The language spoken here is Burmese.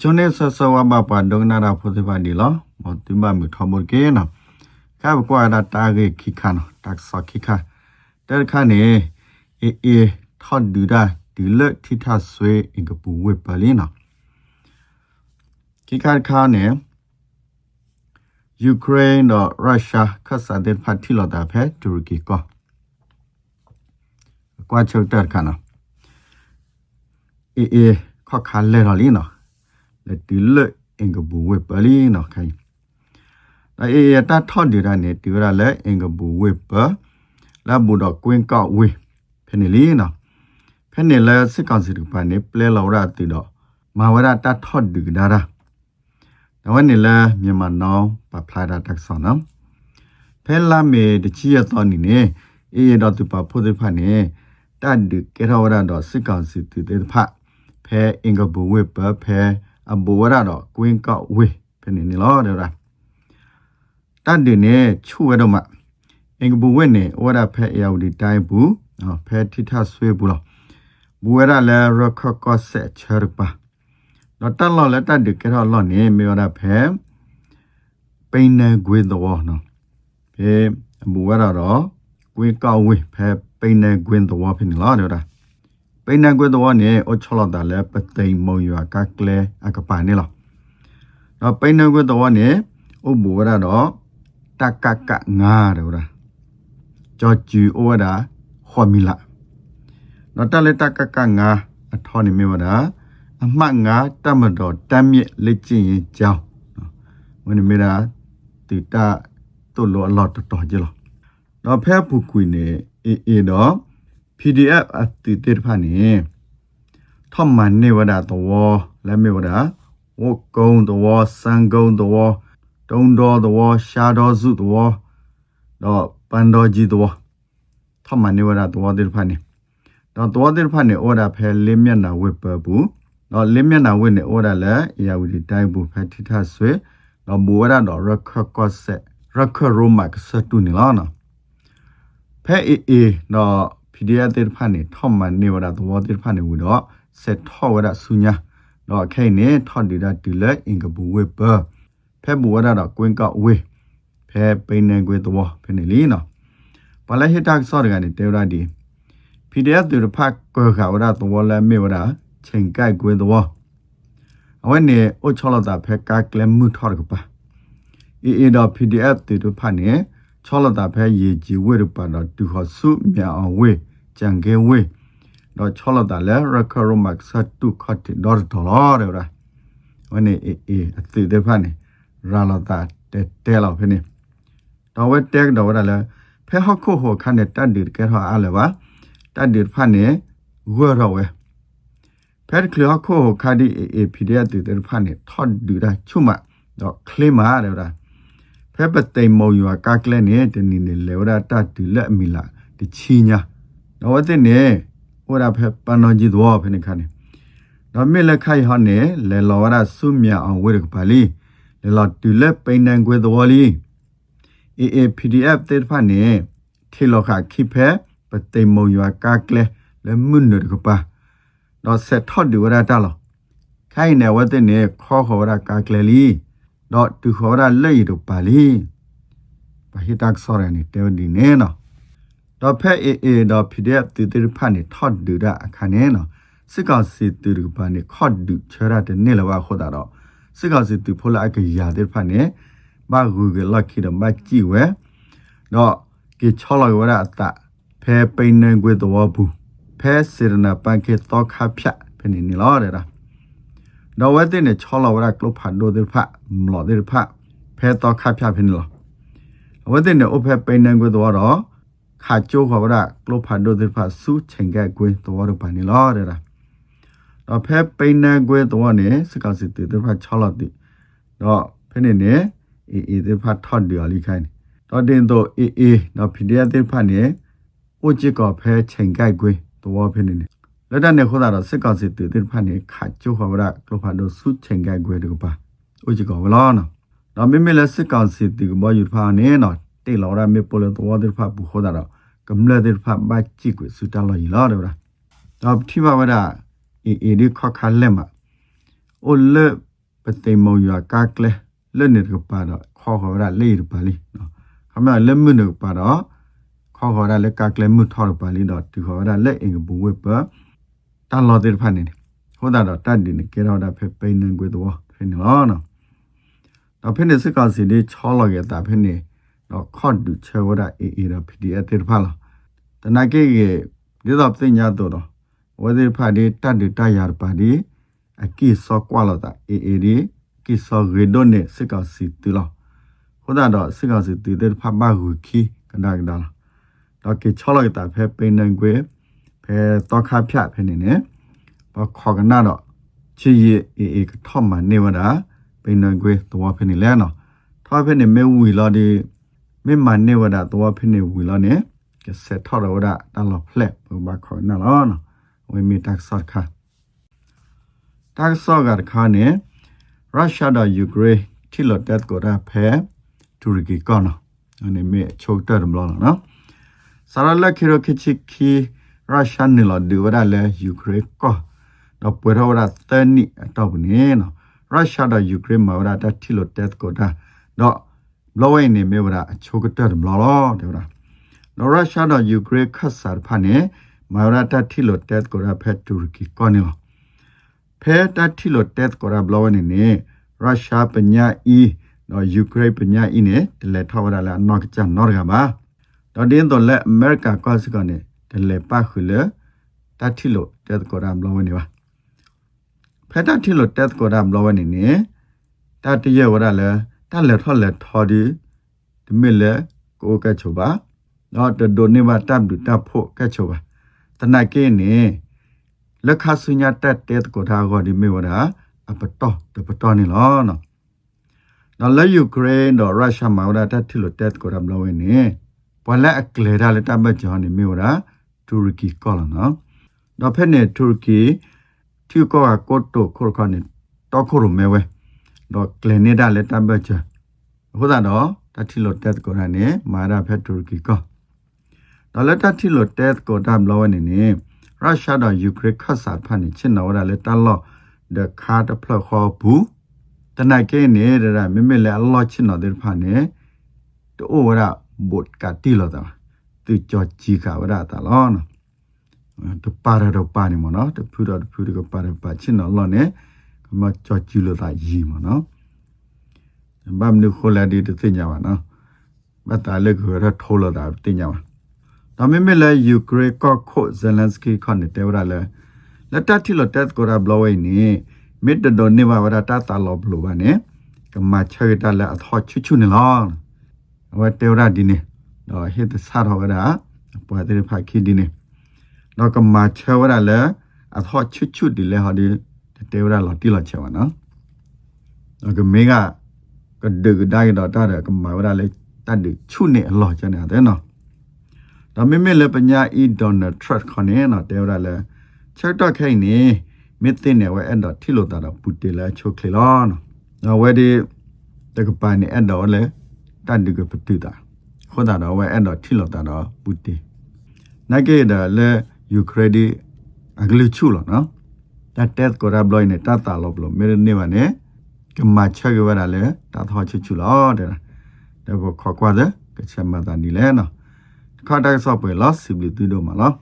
ဂျွန်နေဆဆဝဘပါဒုံနာရာဖိုသေပါဒီလောမတိမမထမကေနခါဘကွာတာတာဂေခိခါနတက်ဆခိခါတဲခါနေအေအေထော့ဒူဒါဒီလက်ထိထဆွေအင်ကပူဝေပလီနာခိခါခါနေယူကရိန်းတော့ရုရှားခတ်စာတဲ့ဖတ်တီလော်တာဖဲတူရကီကောကွာချုပ်တက်ခါနာအေအေခောက်ခါလဲတော်လီနော် လက်တီလက်အင်ကဘူဝေပလီနော်ခိုင်ဒါအေရတာထော့ဒီရနေတီရလဲအင်ကဘူဝေပလာဘူတော့ကွင်းကောက်ဝေဖနေလီနော်ဖနေလဲစစ်ကောင်စီတူပါနေပလဲလော်ရတီတော့မာဝရတာထော့ဒီဒါရာဒါဝနေလဲမြန်မာနောင်ပပလာတာတက်ဆောနော်ဖဲလာမေတချီရတော့နေနေအေရတော့သူပါဖို့တဲ့ဖာနေတတ်ဒီကေထောဝရတော့စစ်ကောင်စီတူတဲ့ဖာဖဲအင်ကဘူဝေပဖဲ အဘူဝရတော့ကွင်းကောက်ဝေဖနေနေလောတဲ့ရာတတ်ဒီနေချူရတော့မှအင်ကဘူဝေနေဝရဖဲအယောဒီတိုင်းဘူးနော်ဖဲထိထဆွေးဘူးလောဘူဝရလဲရခကောဆက်ချရပါတော့တက်လောလက်တက်ဒီကေထောလောနေမေရဖဲပိန်နေဂွေတော်နော်ဖဲအဘူဝရတော့ကွင်းကောက်ဝေဖဲပိန်နေဂွင်းတော်ဖြစ်နေလားတဲ့ရာ ပိနကွတော့နေအချလတာလဲပသိမ်မုံရွာကကလဲအကပါနေလောတော့ပိနကွတော့နေဥဘူရတော့တကကငါတယ်ဗျာကြောကျူဩဒါခေါ်မီလာတော့တလဲတကကငါအထောနေမြဝဒါအမှတ်ငါတမတော်တမ်းမြက်လက်ကျင်ရင်ကြောင်းဝင်မီရာတီတာတူလောအလော့တော်တော်ကြလောတော့ဖဲပူကွီနေအေအေတော့ PDF အတိတေဖာနေထမန်နေဝဒတော်လဲမေဝဒဝကုံတော်စံကုံတော်တုံတော်တော်ရှာတော်စုတော်တော့ပန်တော်ကြီးတော်ထမန်နေဝဒတော်တေဖာနေတော့တော်တေဖာနေဩဒါဖဲလင်းမျက်နာဝစ်ပဘူးတော့လင်းမျက်နာဝစ်နေဩဒါလဲအရာဝတီတိုင်းဘူးဖဲထိထဆွေတော့ဘူဝဒတော့ရခကော့ဆက်ရခရိုမတ်စတူနီလာနာဖဲအေအေတော့ PDF တဲ့ဖာနေထောက်မနေဝရတော့တဲ့ဖာနေဝတော့ဆက်ထောဝရဆုညာတော့ခဲနေထော်ဒီတာဒီလက်အင်ကဘူဝေပဖဲဘူဝရတော့ကွင်းကောက်ဝေဖဲပိနေကွေတော့ဖဲနေလီနော်ပလာဟစ်တက်ဆော့ကနေတေရဒီ PDF တဲ့ဖာကောခါဝရတော့လဲမေဝရချိန်ကိုက်ကွေတော့အဝနေအိုချောလတာဖဲကာကလမှုထော်ကပါအီအီတော့ PDF တဲ့ဖာနေ ချောလတာဖဲရေကြီးဝဲရပါတော့တူဟဆုမြောင်ဝဲကြံကေဝဲတော့ချောလတာလဲရခရမတ်ဆတ်တုခတ်ဒေါ်ဒေါ်လာရရာဝနေအေအေအသိတဲ့ဖာနေရာလတာတဲတဲလောက်ဖနေတော့ဝဲတက်တော့ရလဲဖဲဟခုဟခနဲ့တတ်ဒီကဲဟအားလဲပါတတ်ဒီဖာနေဝဲတော့ဝဲဖဲကလခုဟခဒီအေအေပီဒီအပ်တဲ့ဖာနေထော့ဒူတာချုမတော့ကလီမာရရာ ဖဲပတိမ်မောယူကာကလဲနဲ့တနီနေလေဝရတာတူလက်မီလာတချီညာတော့တဲ့နေဟိုရဖဲပန်တော်ကြီးတော့ဖဲနေခါနေတော့မေလက်ခိုင်ဟောနေလေလောဝရဆုမြအောင်ဝဲကပါလီလေလောတူလက်ပိန်နန်ကွေတော်လီ AA PDF တဲ့ဖာနေထေလောခခိဖဲပတိမ်မောယူကာကလဲလေမွန်းနကပါတော့ဆက်ထော့ဒီဝရတာလောခိုင်နေဝတဲ့နေခေါ်ခေါ်ရကာကလဲလီ တော့တူခေါ်ရလေရပါလီဘာဟိတက်ဆောရနေတဲဒီနေနော်တော့ဖက်အေအေတော့ PDF တူတူဖတ်နေထော့ဒူရအခါနေနော်စစ်ကောင်စီတူတူပါနေခော့ဒူချရတဲ့နေလဝခေါ်တာတော့စစ်ကောင်စီတူဖိုလာအကရာတဲ့ဖတ်နေဘာဂူဂလခိတော့မကြည့်ဝဲတော့ကေချောလိုက်ဝရအတဖဲပိန်နေကွေတော်ဘူးဖဲစေရနာပန်ကေတော့ခဖြတ်ဖနေနေလောတဲ့ လားတော့ဝဲတဲ့နေချောလောက်ရကလဖတ်ဒိုတဲ့ဖတ်မလို့တဲ့ဖတ်ဖဲတော့ခဖြတ်ဖနေလောဝဲတဲ့နေအဖဲပိန်နေကွေတော်တော့ခါကျိုးခေါ်ရကလဖတ်ဒိုတဲ့ဖတ်စုချိန်ကဲကွေတော်တော့ပါနေလောတဲ့လားတော့ဖဲပိန်နေကွေတော်နေစကစစ်တဲ့ဖတ်ချောလောက်တိတော့ဖနေနေအေးအေးတဲ့ဖတ်ထော့ဒီအလီခိုင်းတော့တင်တော့အေးအေးတော့ဖီဒီယတဲ့ဖတ်နေအိုချစ်ကဖဲချိန်ကဲကွေတော်ဖနေနေ လက်တနဲ့ခေါ်တာတော့စစ်ကောင်စစ်တေတဲ့ဖတ်နေခါကျိုးခေါ်ရကလဖတ်ဒိုစုချိန်ကဲကွေတကပါအိုချစ်ကဝလာနော်တော့မိမိလက်စစ်ကောင်စစ်တေကဘောယူဖာနေနော်တေလော်ရမေပိုလတော်တဲ့ဖတ်ဘူးခေါ်တာတော့ကမ္လတဲ့ဖတ်ဘတ်ချီကွေစူတလော်ရီလာတော့တော့ထိပါဝဒအေအေဒီခခလက်မှာအိုလေပတိမောယာကာကလေလက်နေကပါတော့ခေါ်ခေါ်ရလေရပါလိနော်ခမလက်မှုနေပါတော့ခေါ်ခေါ်ရလေကာကလေမှုထော်ပါလိတော့ဒီခေါ်ရလက်အင်ကဘူဝေပ တန်လော်တဲ့ဖာနေဟိုဒါတော့တတ်ဒီနေကေတော့ဒါဖေပိန်နေကွေတော့ဖင်းနော်နော်တော့ဖင်းနေစကားစီဒီချောလော်ရတာဖင်းနေတော့ခေါ်ဒူချေဝရအေအေတော့ PDF တဲ့ဖာလားတနကေကေဒီတော့ပညာတော့ဝေဒီဖာဒီတတ်ဒီတရပါဒီအကိစောကွာလာတာအေအေဒီကိစောရေဒိုနေစကားစီတူလားဟိုဒါတော့စကားစီတူတဲ့ဖာဘာဟူခီကဒါကဒါတော့ကေချောလိုက်တာဖဲပိန်နေကွေ ဖဲတော့ခါဖြတ်ဖဲနေနေဘာခေါ်ကနာတော့ချီရီအေအေကထော့မနေဝတာပိန်နေကွေတော့ဖဲနေလဲနော်ထော့ဖဲနေမဲဝီလာဒီမေမနေဝတာတော့ဖဲနေဝီလာနေကဆက်ထော်ရဝတာတလောဖလက်ဘာခေါ်နာလောနော်ဝေမီတက်ဆော့ခါတက်ဆော့ကခါနေရုရှားတော့ယူကရိန်းထိလို့တက်ကိုရဖဲတူရကီကောနော်အနေမဲ့ချုပ်တက်တယ်မလို့နော်ဆာရလက်ခီရိုခချီခီ ရုရှားနေလို့ဒီဝရလဲယူကရိန်းကောတော့ပွေရောရသနီအတော့နေနော်ရုရှားတော့ယူကရိန်းမှာဝရတက်ထိလို့တက်ကိုတာတော့လောဝဲနေမေဝရအချုပ်တက်တယ်မလို့တဲ့ဝရနော်ရုရှားတော့ယူကရိန်းခတ်ဆာဖာနေမာရတာထိလို့တက်ကိုရဖဲတူရကီကောနေလို့ဖဲတတိလိုတက်ကောရဘလောနေနေရုရှားပညာအီနော်ယူကရိန်းပညာအီနေတလေထောက်ရလာနော်ကချနော်ရကပါတော့တင်းတော့လက်အမေရိကကောစကနေ တလေပါခူလေတတိလိုတက်ကောရဘလောနေပါဖဲတတိလိုတက်ကောရဘလောနေနေတတရဝရလေတလေထောက်လေထော်ဒီဒီမီလေကိုကချူပါတော့တဒိုနေပါတပ်ဒူတပ်ဖို့ကချူပါတနကေနေလက်ခဆုညာတက်တဲ့ကိုထားကိုဒီမေဝတာအပတော်တပတော်နေလောနော်နော်လက်ယူကရိန်းတော့ရုရှားမှာဝတာတက်ထီလို့တက်ကိုရမလို့ဝင်နေဘဝလက်အကလေဒါလက်တမကြောင်းနေမေဝတာ တူရကီကောလာနော်တော့ဖက်နေတူရကီတီကောကကိုတိုခိုခနေတော့ခိုရမဲဝဲတော့ကလနေတာလက်တမချာဟုတ်တာတော့တက်ထီလို့တက်ကိုရနေမာရာဖက်တူရကီကောတော့လက်တက်ထီလို့တက်ကိုတမလို့ဝင်နေရုရှားတော့ယူကရိန်းခတ်စာဖတ်နေချင်တော့ရလေတလော့ဒခါတဖလခေါ်ဘူးတနကေနေတဲ့မမေလေအလောချင်တော့တဲ့ဖာနေတိုးရဘုတ်ကတိလောတာ သူကြောကြီးကဝရတာလောနော်တပါရတော့ပါနေမနော်တဖူတော့တဖူကပါရပါချင်တော့လောနေကမကြောကြီးလောတာရီမနော်ဘာမလို့ခိုလာဒီတသိညာပါနော်မတားလက်ကိုရထိုးလောတာသိညာပါဒါပေမဲ့လည်းယူကရိန်းကခုဇယ်လန်စကီခန်တဲ့ဝရလဲလက်တတိလတက်ကိုရဘလဝိနေမစ်ဒဒိုနေဝရတာတာလောဘလဘနေကမချေတလာအထောချွချွနေလောဝတေဝရဒီနေ တော့ဟစ်သစားတော့ရပွားတဲ့ဖာခိဒီနေတော့ကမချေဝရလဲအထောချွချွဒီလဲဟောဒီတေဝရလောတိလချေဝနော်တော့ကမေကကဒဂဒိုင်တော့တာကမဝရလဲတတ်ဒီချွနေအလောချနေတယ်နော်ဒါမေမေလေပညာအီဒေါ်နယ်ထရက်ခနေနော်တဲရလဲချက်တော့ခိုင်နေမစ်တင်နေဝဲအဲ့တော့ထိလို့တာတော့ပူတေလာချုပ်ခလလောနော်နော်ဝဲဒီတကပန်နေအဲ့တော့လဲတန်ဒီကပတူတာ ခေါ်တာတော့ဝဲအဲ့တော့ထိလို့တာတော့ပူတေနိုင်ကေဒါလဲယူကရိန်းအဂလူချူလောနော်တတ်တက်ကိုရဘလိုင်းနဲ့တတ်တာလို့ဘလို့မေနေဝနဲ့ကမချေရဝရလဲတတ်တော်ချူချူလောတဲ့ဒါဘောခေါ်ကွာတဲ့ကချက်မတာနီလဲနော်ခါတိုက်ဆော့ပွဲလောစီဘလီတူတော့မလား